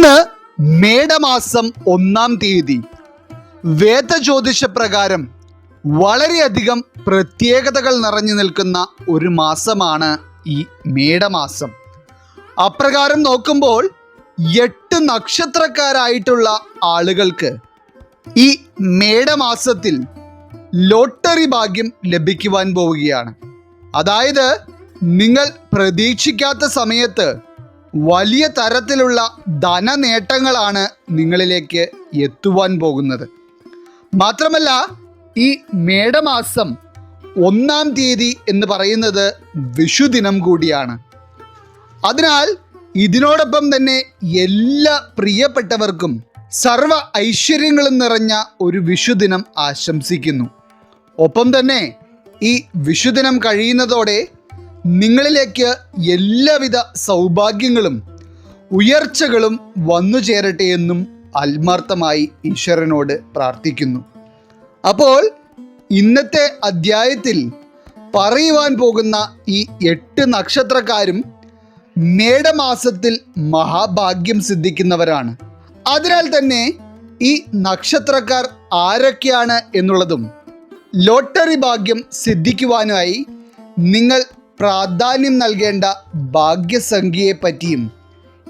ഇന്ന് മേടമാസം ഒന്നാം തീയതി. വേദജ്യോതിഷ പ്രകാരം വളരെയധികം പ്രത്യേകതകൾ നിറഞ്ഞു നിൽക്കുന്ന ഒരു മാസമാണ് ഈ മേടമാസം. അപ്രകാരം നോക്കുമ്പോൾ എട്ട് നക്ഷത്രക്കാരായിട്ടുള്ള ആളുകൾക്ക് ഈ മേടമാസത്തിൽ ലോട്ടറി ഭാഗ്യം ലഭിക്കുവാൻ പോവുകയാണ്. അതായത് നിങ്ങൾ പ്രതീക്ഷിക്കാത്ത സമയത്ത് വലിയ തരത്തിലുള്ള ധനനേട്ടങ്ങളാണ് നിങ്ങളിലേക്ക് എത്തുവാൻ പോകുന്നത്. മാത്രമല്ല ഈ മേടമാസം ഒന്നാം തീയതി എന്ന് പറയുന്നത് വിഷുദിനം കൂടിയാണ്. അതിനാൽ ഇതിനോടൊപ്പം തന്നെ എല്ലാ പ്രിയപ്പെട്ടവർക്കും സർവ ഐശ്വര്യങ്ങളും നിറഞ്ഞ ഒരു വിഷുദിനം ആശംസിക്കുന്നു. ഒപ്പം തന്നെ ഈ വിഷുദിനം കഴിയുന്നതോടെ നിങ്ങളിലേക്ക് എല്ലാവിധ സൗഭാഗ്യങ്ങളും ഉയർച്ചകളും വന്നു ചേരട്ടെ എന്നും ആത്മാർത്ഥമായി ഈശ്വരനോട് പ്രാർത്ഥിക്കുന്നു. അപ്പോൾ ഇന്നത്തെ അധ്യായത്തിൽ പറയുവാൻ പോകുന്ന ഈ എട്ട് നക്ഷത്രക്കാരും മേടമാസത്തിൽ മഹാഭാഗ്യം സിദ്ധിക്കുന്നവരാണ്. അതിനാൽ തന്നെ ഈ നക്ഷത്രക്കാർ ആരൊക്കെയാണ് എന്നുള്ളതും ലോട്ടറി ഭാഗ്യം സിദ്ധിക്കുവാനായി നിങ്ങൾ പ്രാധാന്യം നൽകേണ്ട ഭാഗ്യസംഖ്യയെ പറ്റിയും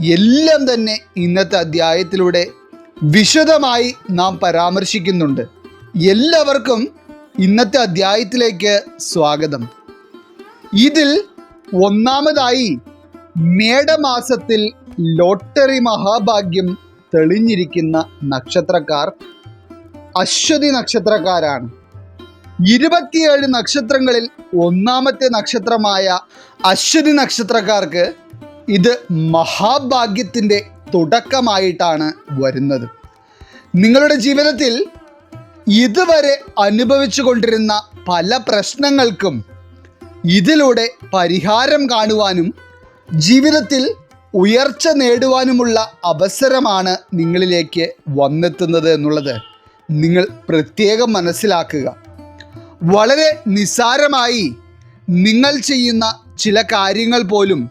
എല്ലാം തന്നെ ഇന്നത്തെ അധ്യായത്തിലൂടെ വിശദമായി നാം പരാമർശിക്കുന്നുണ്ട്. എല്ലാവർക്കും ഇന്നത്തെ അധ്യായത്തിലേക്ക് സ്വാഗതം. ഇതിൽ ഒന്നാമതായി മേടമാസത്തിൽ ലോട്ടറി മഹാഭാഗ്യം തെളിഞ്ഞിരിക്കുന്ന നക്ഷത്രക്കാർ അശ്വതി നക്ഷത്രക്കാരാണ്. ഇരുപത്തിയേഴ് നക്ഷത്രങ്ങളിൽ ഒന്നാമത്തെ നക്ഷത്രമായ അശ്വതി നക്ഷത്രക്കാർക്ക് ഇത് മഹാഭാഗ്യത്തിന്റെ തുടക്കമായിട്ടാണ് വരുന്നത്. നിങ്ങളുടെ ജീവിതത്തിൽ ഇതുവരെ അനുഭവിച്ചു കൊണ്ടിരുന്ന പല പ്രശ്നങ്ങൾക്കും ഇതിലൂടെ പരിഹാരം കാണുവാനും ജീവിതത്തിൽ ഉയർച്ച നേടുവാനുമുള്ള അവസരമാണ് നിങ്ങളിലേക്ക് വന്നെത്തുന്നത് എന്നുള്ളത് നിങ്ങൾ പ്രത്യേകം മനസ്സിലാക്കുക. വളരെ നിസാരമായി നിങ്ങൾ ചെയ്യുന്ന ചില കാര്യങ്ങൾ പോലും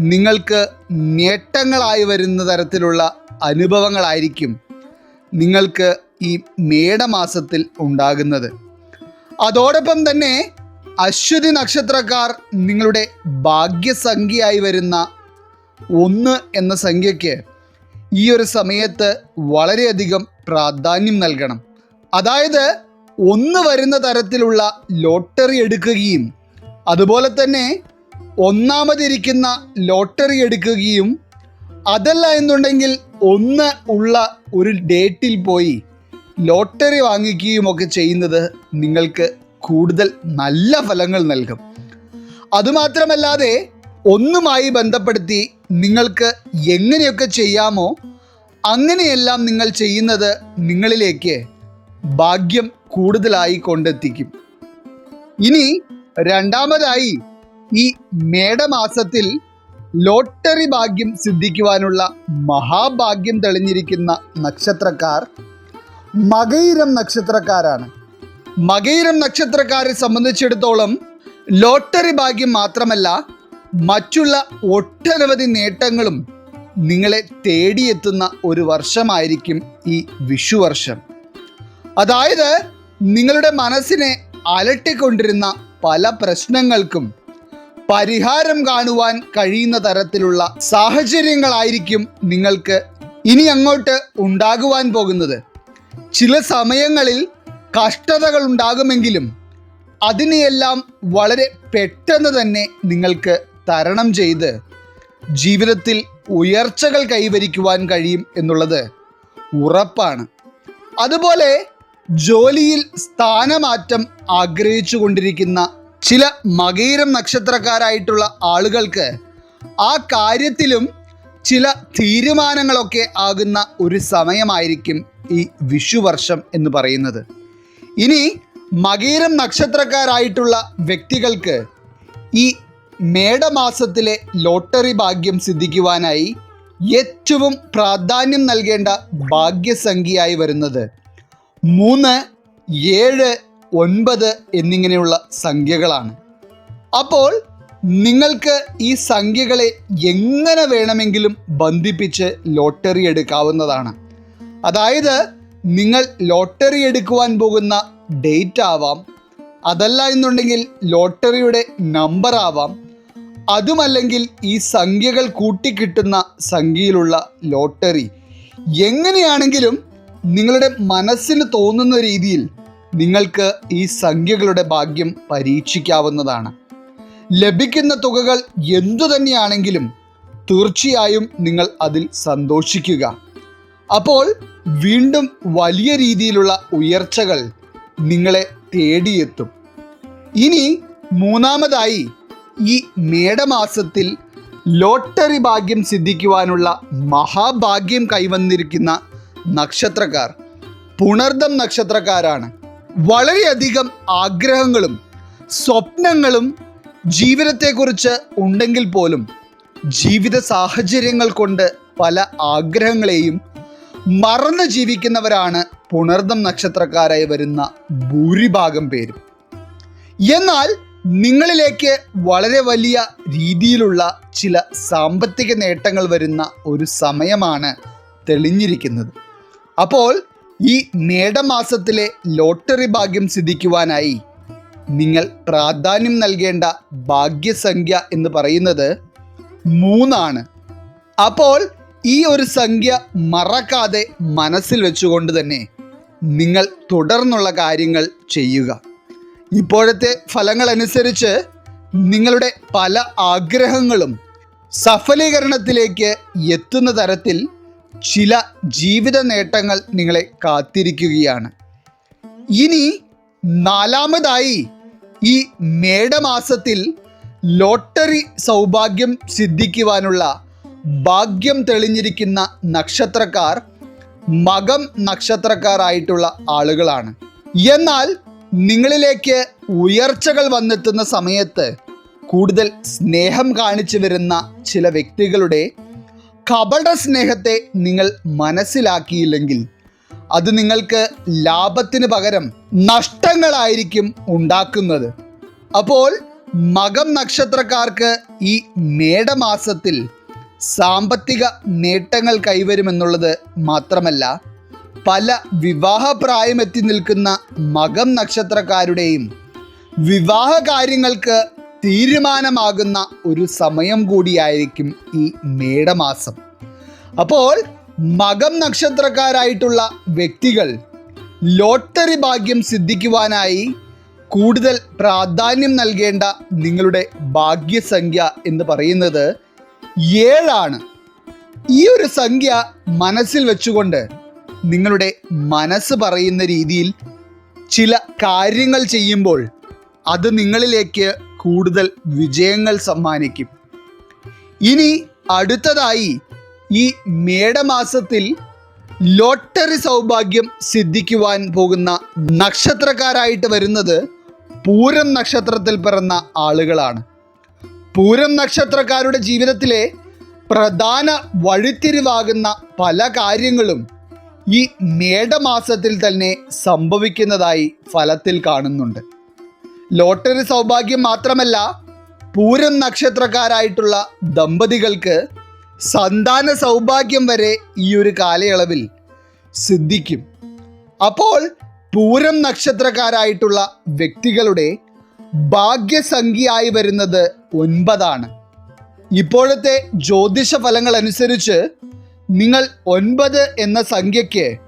നിങ്ങൾക്ക് നേട്ടങ്ങളായി വരുന്ന തരത്തിലുള്ള അനുഭവങ്ങളായിരിക്കും നിങ്ങൾക്ക് ഈ മേടമാസത്തിൽ ഉണ്ടാകുന്നത്. അതോടൊപ്പം തന്നെ അശ്വതി നക്ഷത്രക്കാർ നിങ്ങളുടെ ഭാഗ്യസംഖ്യയായി വരുന്ന ഒന്ന് എന്ന സംഖ്യയ്ക്ക് ഈ ഒരു സമയത്ത് വളരെയധികം പ്രാധാന്യം നൽകണം. അതായത് ഒന്ന് വരുന്ന തരത്തിലുള്ള ലോട്ടറി എടുക്കുകയും അതുപോലെ തന്നെ ഒന്നാമതിരിക്കുന്ന ലോട്ടറി എടുക്കുകയും അതല്ല എന്നുണ്ടെങ്കിൽ ഒന്ന് ഉള്ള ഒരു ഡേറ്റിൽ പോയി ലോട്ടറി വാങ്ങിക്കുകയും ഒക്കെ ചെയ്യുന്നത് നിങ്ങൾക്ക് കൂടുതൽ നല്ല ഫലങ്ങൾ നൽകും. അതുമാത്രമല്ലാതെ ഒന്നുമായി ബന്ധപ്പെടുത്തി നിങ്ങൾക്ക് എങ്ങനെയൊക്കെ ചെയ്യാമോ അങ്ങനെയെല്ലാം നിങ്ങൾ ചെയ്യുന്നത് നിങ്ങളിലേക്ക് ഭാഗ്യം കൂടുതലായി കൊണ്ടെത്തിക്കും ഇനി രണ്ടാമതായി ഈ മേടമാസത്തിൽ ലോട്ടറി ഭാഗ്യം സിദ്ധിക്കുവാനുള്ള മഹാഭാഗ്യം തെളിഞ്ഞിരിക്കുന്ന നക്ഷത്രക്കാർ മകയിരം നക്ഷത്രക്കാരാണ്. മകയിരം നക്ഷത്രക്കാരെ സംബന്ധിച്ചിടത്തോളം ലോട്ടറി ഭാഗ്യം മാത്രമല്ല മറ്റുള്ള ഒട്ടനവധി നേട്ടങ്ങളും നിങ്ങളെ തേടിയെത്തുന്ന ഒരു വർഷമായിരിക്കും ഈ വിഷുവർഷം. അതായത് നിങ്ങളുടെ മനസ്സിനെ അലട്ടിക്കൊണ്ടിരുന്ന പല പ്രശ്നങ്ങൾക്കും പരിഹാരം കാണുവാൻ കഴിയുന്ന തരത്തിലുള്ള സാഹചര്യങ്ങളായിരിക്കും നിങ്ങൾക്ക് ഇനി അങ്ങോട്ട് ഉണ്ടാകുവാൻ പോകുന്നത്. ചില സമയങ്ങളിൽ കഷ്ടതകൾ ഉണ്ടാകുമെങ്കിലും അതിനെയെല്ലാം വളരെ പെട്ടെന്ന് തന്നെ നിങ്ങൾക്ക് തരണം ചെയ്ത് ജീവിതത്തിൽ ഉയർച്ചകൾ കൈവരിക്കുവാൻ കഴിയും എന്നുള്ളത് ഉറപ്പാണ്. അതുപോലെ ജോലിയിൽ സ്ഥാനമാറ്റം ആഗ്രഹിച്ചു കൊണ്ടിരിക്കുന്ന ചില മകീരം നക്ഷത്രക്കാരായിട്ടുള്ള ആളുകൾക്ക് ആ കാര്യത്തിലും ചില തീരുമാനങ്ങളൊക്കെ ആകുന്ന ഒരു സമയമായിരിക്കും ഈ വിഷുവർഷം എന്ന് പറയുന്നത്. ഇനി മകീരം നക്ഷത്രക്കാരായിട്ടുള്ള വ്യക്തികൾക്ക് ഈ മേടമാസത്തിലെ ലോട്ടറി ഭാഗ്യം സിദ്ധിക്കുവാനായി ഏറ്റവും പ്രാധാന്യം നൽകേണ്ട ഭാഗ്യസംഖ്യയായി വരുന്നത് മൂന്ന് ഏഴ് ഒൻപത് എന്നിങ്ങനെയുള്ള സംഖ്യകളാണ്. അപ്പോൾ നിങ്ങൾക്ക് ഈ സംഖ്യകളെ എങ്ങനെ വേണമെങ്കിലും ബന്ധിപ്പിച്ച് ലോട്ടറി എടുക്കാവുന്നതാണ്. അതായത് നിങ്ങൾ ലോട്ടറി എടുക്കുവാൻ പോകുന്ന ഡേറ്റ് ആവാം അതല്ല എന്നുണ്ടെങ്കിൽ ലോട്ടറിയുടെ നമ്പർ ആവാം അതുമല്ലെങ്കിൽ ഈ സംഖ്യകൾ കൂട്ടിക്കിട്ടുന്ന സംഖ്യയിലുള്ള ലോട്ടറി. എങ്ങനെയാണെങ്കിലും നിങ്ങളുടെ മനസ്സിന് തോന്നുന്ന രീതിയിൽ നിങ്ങൾക്ക് ഈ സംഖ്യകളുടെ ഭാഗ്യം പരീക്ഷിക്കാവുന്നതാണ്. ലഭിക്കുന്ന തുകകൾ എന്തു തന്നെയാണെങ്കിലും തീർച്ചയായും നിങ്ങൾ അതിൽ സന്തോഷിക്കുക. അപ്പോൾ വീണ്ടും വലിയ രീതിയിലുള്ള ഉയർച്ചകൾ നിങ്ങളെ തേടിയെത്തും. ഇനി മൂന്നാമതായി ഈ മേടമാസത്തിൽ ലോട്ടറി ഭാഗ്യം സിദ്ധിക്കുവാനുള്ള മഹാഭാഗ്യം കൈവന്നിരിക്കുന്ന നക്ഷത്രക്കാർ. പുണർദം നക്ഷത്രക്കാരാണ്. വളരെയധികം ആഗ്രഹങ്ങളും സ്വപ്നങ്ങളും ജീവിതത്തെക്കുറിച്ച് ഉണ്ടെങ്കിൽ പോലും ജീവിത സാഹചര്യങ്ങൾ കൊണ്ട് പല ആഗ്രഹങ്ങളെയും മറന്ന് ജീവിക്കുന്നവരാണ് പുണർദം നക്ഷത്രക്കാരായി വരുന്ന ഭൂരിഭാഗം പേരും. എന്നാൽ നിങ്ങളിലേക്ക് വളരെ വലിയ രീതിയിലുള്ള ചില സാമ്പത്തിക നേട്ടങ്ങൾ വരുന്ന ഒരു സമയമാണ് തെളിഞ്ഞിരിക്കുന്നത്. അപ്പോൾ ഈ മേടമാസത്തിലെ ലോട്ടറി ഭാഗ്യം സിദ്ധിക്കുവാനായി നിങ്ങൾ പ്രാധാന്യം നൽകേണ്ട ഭാഗ്യസംഖ്യ എന്ന് പറയുന്നത് മൂന്നാണ്. അപ്പോൾ ഈ ഒരു സംഖ്യ മറക്കാതെ മനസ്സിൽ വെച്ചുകൊണ്ട് തന്നെ നിങ്ങൾ തുടർന്നുള്ള കാര്യങ്ങൾ ചെയ്യുക. ഇപ്പോഴത്തെ ഫലങ്ങൾ അനുസരിച്ച് നിങ്ങളുടെ പല ആഗ്രഹങ്ങളും സഫലീകരണത്തിലേക്ക് എത്തുന്ന തരത്തിൽ ചില ജീവിത നേട്ടങ്ങൾ നിങ്ങളെ കാത്തിരിക്കുകയാണ്. ഇനി നാലാമതായി ഈ മേടമാസത്തിൽ ലോട്ടറി സൗഭാഗ്യം സിദ്ധിക്കുവാനുള്ള ഭാഗ്യം തെളിഞ്ഞിരിക്കുന്ന നക്ഷത്രക്കാർ മകം നക്ഷത്രക്കാരായിട്ടുള്ള ആളുകളാണ്. എന്നാൽ നിങ്ങളിലേക്ക് ഉയർച്ചകൾ വന്നെത്തുന്ന സമയത്ത് കൂടുതൽ സ്നേഹം കാണിച്ചു വരുന്ന ചില വ്യക്തികളുടെ കപട സ്നേഹത്തെ നിങ്ങൾ മനസ്സിലാക്കിയില്ലെങ്കിൽ അത് നിങ്ങൾക്ക് ലാഭത്തിന് പകരം നഷ്ടങ്ങളായിരിക്കും ഉണ്ടാക്കുന്നത്. അപ്പോൾ മകം നക്ഷത്രക്കാർക്ക് ഈ മേടമാസത്തിൽ സാമ്പത്തിക നേട്ടങ്ങൾ കൈവരുമെന്നുള്ളത് മാത്രമല്ല പല വിവാഹപ്രായമെത്തി നിൽക്കുന്ന മകം നക്ഷത്രക്കാരുടെയും വിവാഹ കാര്യങ്ങൾക്ക് തീരുമാനമാകുന്ന ഒരു സമയം കൂടിയായിരിക്കും ഈ മേടമാസം. അപ്പോൾ മകം നക്ഷത്രക്കാരായിട്ടുള്ള വ്യക്തികൾ ലോട്ടറി ഭാഗ്യം സിദ്ധിക്കുവാനായി കൂടുതൽ പ്രാധാന്യം നൽകേണ്ട നിങ്ങളുടെ ഭാഗ്യസംഖ്യ എന്ന് പറയുന്നത് ഏഴാണ്. ഈ ഒരു സംഖ്യ മനസ്സിൽ വെച്ചുകൊണ്ട് നിങ്ങളുടെ മനസ്സ് പറയുന്ന രീതിയിൽ ചില കാര്യങ്ങൾ ചെയ്യുമ്പോൾ അത് നിങ്ങളിലേക്ക് കൂടുതൽ വിജയങ്ങൾ സമ്മാനിക്കും. ഇനി അടുത്തതായി ഈ മേടമാസത്തിൽ ലോട്ടറി സൗഭാഗ്യം സിദ്ധിക്കുവാൻ പോകുന്ന നക്ഷത്രക്കാരായിട്ട് വരുന്നത് പൂരം നക്ഷത്രത്തിൽ പിറന്ന ആളുകളാണ്. പൂരം നക്ഷത്രക്കാരുടെ ജീവിതത്തിലെ പ്രധാന വഴിത്തിരിവാകുന്ന പല കാര്യങ്ങളും ഈ മേടമാസത്തിൽ തന്നെ സംഭവിക്കുന്നതായി ഫലത്തിൽ കാണുന്നുണ്ട്. ലോട്ടറി സൗഭാഗ്യം മാത്രമല്ല പൂരം നക്ഷത്രക്കാരായിട്ടുള്ള ദമ്പതികൾക്ക് സന്താന സൗഭാഗ്യം വരെ ഈ ഒരു കാലയളവിൽ സിദ്ധിക്കും. അപ്പോൾ പൂരം നക്ഷത്രക്കാരായിട്ടുള്ള വ്യക്തികളുടെ ഭാഗ്യസംഖ്യയായി വരുന്നത് ഒൻപതാണ്. ഇപ്പോഴത്തെ ജ്യോതിഷ ഫലങ്ങൾ അനുസരിച്ച് നിങ്ങൾ ഒൻപത് എന്ന സംഖ്യയ്ക്ക്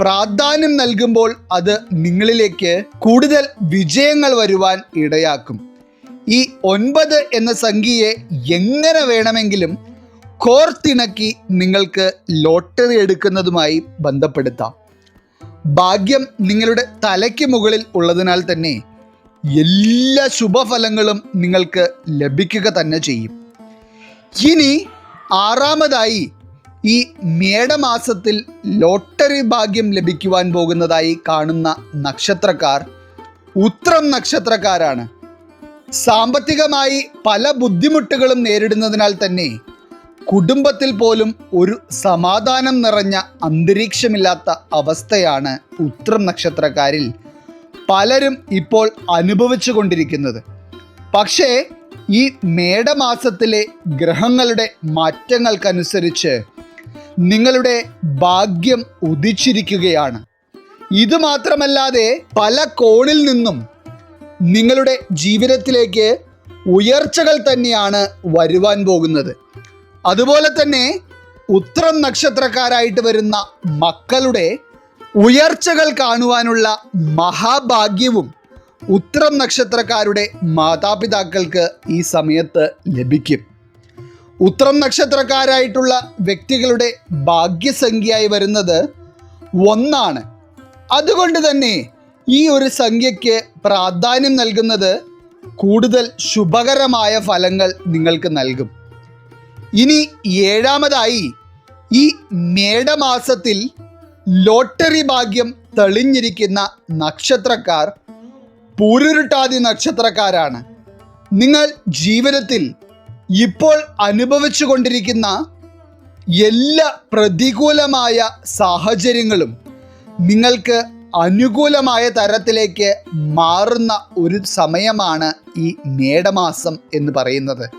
പ്രാധാന്യം നൽകുമ്പോൾ അത് നിങ്ങളിലേക്ക് കൂടുതൽ വിജയങ്ങൾ വരുവാൻ ഇടയാക്കും. ഈ ഒൻപത് എന്ന സംഖ്യയെ എങ്ങനെ വേണമെങ്കിലും കോർത്തിണക്കി നിങ്ങൾക്ക് ലോട്ടറി എടുക്കുന്നതുമായി ബന്ധപ്പെടുത്താം. ഭാഗ്യം നിങ്ങളുടെ തലയ്ക്ക് മുകളിൽ ഉള്ളതിനാൽ തന്നെ എല്ലാ ശുഭഫലങ്ങളും നിങ്ങൾക്ക് ലഭിക്കുക തന്നെ ചെയ്യും. ഇനി ആറാമതായി ഈ മേടമാസത്തിൽ ലോട്ടറി ഭാഗ്യം ലഭിക്കുവാൻ പോകുന്നതായി കാണുന്ന നക്ഷത്രക്കാർ ഉത്രം നക്ഷത്രക്കാരാണ്. സാമ്പത്തികമായി പല ബുദ്ധിമുട്ടുകളും നേരിടുന്നതിനാൽ തന്നെ കുടുംബത്തിൽ പോലും ഒരു സമാധാനം നിറഞ്ഞ അന്തരീക്ഷമില്ലാത്ത അവസ്ഥയാണ് ഉത്രം നക്ഷത്രക്കാരിൽ പലരും ഇപ്പോൾ അനുഭവിച്ചു കൊണ്ടിരിക്കുന്നത്. പക്ഷേ ഈ മേടമാസത്തിലെ ഗ്രഹങ്ങളുടെ മാറ്റങ്ങൾക്കനുസരിച്ച് നിങ്ങളുടെ ഭാഗ്യം ഉദിച്ചിരിക്കുകയാണ്. ഇത് മാത്രമല്ലാതെ പല കോണിൽ നിന്നും നിങ്ങളുടെ ജീവിതത്തിലേക്ക് ഉയർച്ചകൾ തന്നെയാണ് വരുവാൻ പോകുന്നത്. അതുപോലെ തന്നെ ഉത്രം നക്ഷത്രക്കാരായിട്ട് വരുന്ന മക്കളുടെ ഉയർച്ചകൾ കാണുവാനുള്ള മഹാഭാഗ്യവും ഉത്രം നക്ഷത്രക്കാരുടെ മാതാപിതാക്കൾക്ക് ഈ സമയത്ത് ലഭിക്കും. ഉത്രം നക്ഷത്രക്കാരായിട്ടുള്ള വ്യക്തികളുടെ ഭാഗ്യസംഖ്യയായി വരുന്നത് ഒന്നാണ്. അതുകൊണ്ട് തന്നെ ഈ ഒരു സംഖ്യയ്ക്ക് പ്രാധാന്യം നൽകുന്നത് കൂടുതൽ ശുഭകരമായ ഫലങ്ങൾ നിങ്ങൾക്ക് നൽകും. ഇനി ഏഴാമതായി ഈ മേടമാസത്തിൽ ലോട്ടറി ഭാഗ്യം തെളിഞ്ഞിരിക്കുന്ന നക്ഷത്രക്കാർ പൂരുരുട്ടാതി നക്ഷത്രക്കാരാണ്. നിങ്ങൾ ജീവിതത്തിൽ ഇപ്പോൾ അനുഭവിച്ചു കൊണ്ടിരിക്കുന്ന എല്ലാ പ്രതികൂലമായ സാഹചര്യങ്ങളും നിങ്ങൾക്ക് അനുകൂലമായ തരത്തിലേക്ക് മാറുന്ന ഒരു സമയമാണ് ഈ മേടമാസം എന്ന് പറയുന്നത്.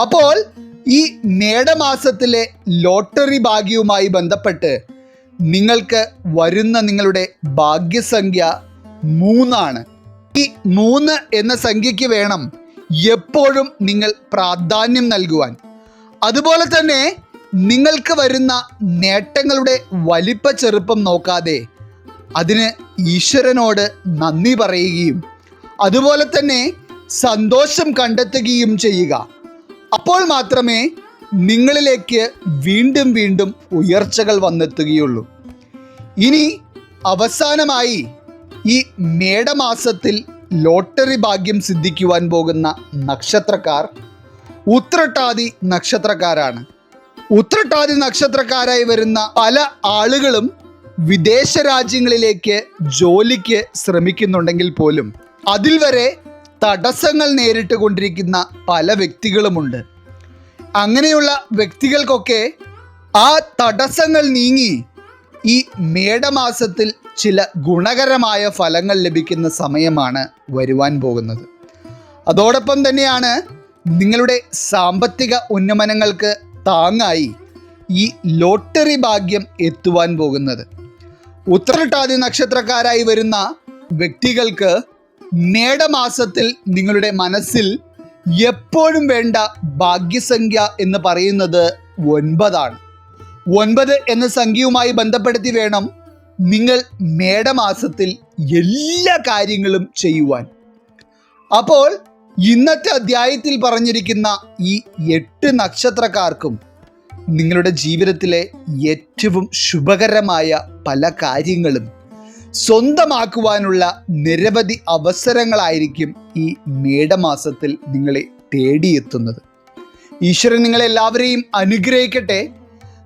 അപ്പോൾ ഈ മേടമാസത്തിലെ ലോട്ടറി ഭാഗ്യവുമായി ബന്ധപ്പെട്ട് നിങ്ങൾക്ക് വരുന്ന നിങ്ങളുടെ ഭാഗ്യസംഖ്യ മൂന്നാണ്. ഈ മൂന്ന് എന്ന സംഖ്യയ്ക്ക് വേണം എപ്പോഴും നിങ്ങൾ പ്രാധാന്യം നൽകുവാൻ. അതുപോലെ തന്നെ നിങ്ങൾക്ക് വരുന്ന നേട്ടങ്ങളുടെ വലിപ്പ ചെറുപ്പം നോക്കാതെ അതിന് ഈശ്വരനോട് നന്ദി പറയുകയും അതുപോലെ തന്നെ സന്തോഷം കണ്ടെത്തുകയും ചെയ്യുക. അപ്പോൾ മാത്രമേ നിങ്ങളിലേക്ക് വീണ്ടും വീണ്ടും ഉയർച്ചകൾ വന്നെത്തുകയുള്ളൂ. ഇനി അവസാനമായി ഈ മേടമാസത്തിൽ ലോട്ടറി ഭാഗ്യം സിദ്ധിക്കുവാൻ പോകുന്ന നക്ഷത്രക്കാർ ഉത്രട്ടാതി നക്ഷത്രക്കാരാണ്. ഉത്രട്ടാതി നക്ഷത്രക്കാരായി വരുന്ന പല ആളുകളും വിദേശ രാജ്യങ്ങളിലേക്ക് ജോലിക്ക് ശ്രമിക്കുന്നുണ്ടെങ്കിൽ പോലും അതിൽ വരെ തടസ്സങ്ങൾ നേരിട്ട് കൊണ്ടിരിക്കുന്ന പല വ്യക്തികളുമുണ്ട്. അങ്ങനെയുള്ള വ്യക്തികൾക്കൊക്കെ ആ തടസ്സങ്ങൾ നീങ്ങി ഈ മേടമാസത്തിൽ ചില ഗുണകരമായ ഫലങ്ങൾ ലഭിക്കുന്ന സമയമാണ് വരുവാൻ പോകുന്നത്. അതോടൊപ്പം തന്നെയാണ് നിങ്ങളുടെ സാമ്പത്തിക ഉന്നമനങ്ങൾക്ക് താങ്ങായി ഈ ലോട്ടറി ഭാഗ്യം എത്തുവാൻ പോകുന്നത്. ഉത്തരട്ടാതി നക്ഷത്രക്കാരായി വരുന്ന വ്യക്തികൾക്ക് മേടമാസത്തിൽ നിങ്ങളുടെ മനസ്സിൽ എപ്പോഴും വേണ്ട ഭാഗ്യസംഖ്യ എന്ന് പറയുന്നത് ഒൻപതാണ്. ഒൻപത് എന്ന സംഖ്യയുമായി ബന്ധപ്പെടുത്തി വേണം നിങ്ങൾ മേടമാസത്തിൽ എല്ലാ കാര്യങ്ങളും ചെയ്യുവാൻ. അപ്പോൾ ഇന്നത്തെ അധ്യായത്തിൽ പറഞ്ഞിരിക്കുന്ന ഈ എട്ട് നക്ഷത്രക്കാർക്കും നിങ്ങളുടെ ജീവിതത്തിലെ ഏറ്റവും ശുഭകരമായ പല കാര്യങ്ങളും സ്വന്തമാക്കുവാനുള്ള നിരവധി അവസരങ്ങളായിരിക്കും ഈ മേടമാസത്തിൽ നിങ്ങളെ തേടിയെത്തുന്നത്. ഈശ്വരൻ നിങ്ങളെല്ലാവരെയും അനുഗ്രഹിക്കട്ടെ.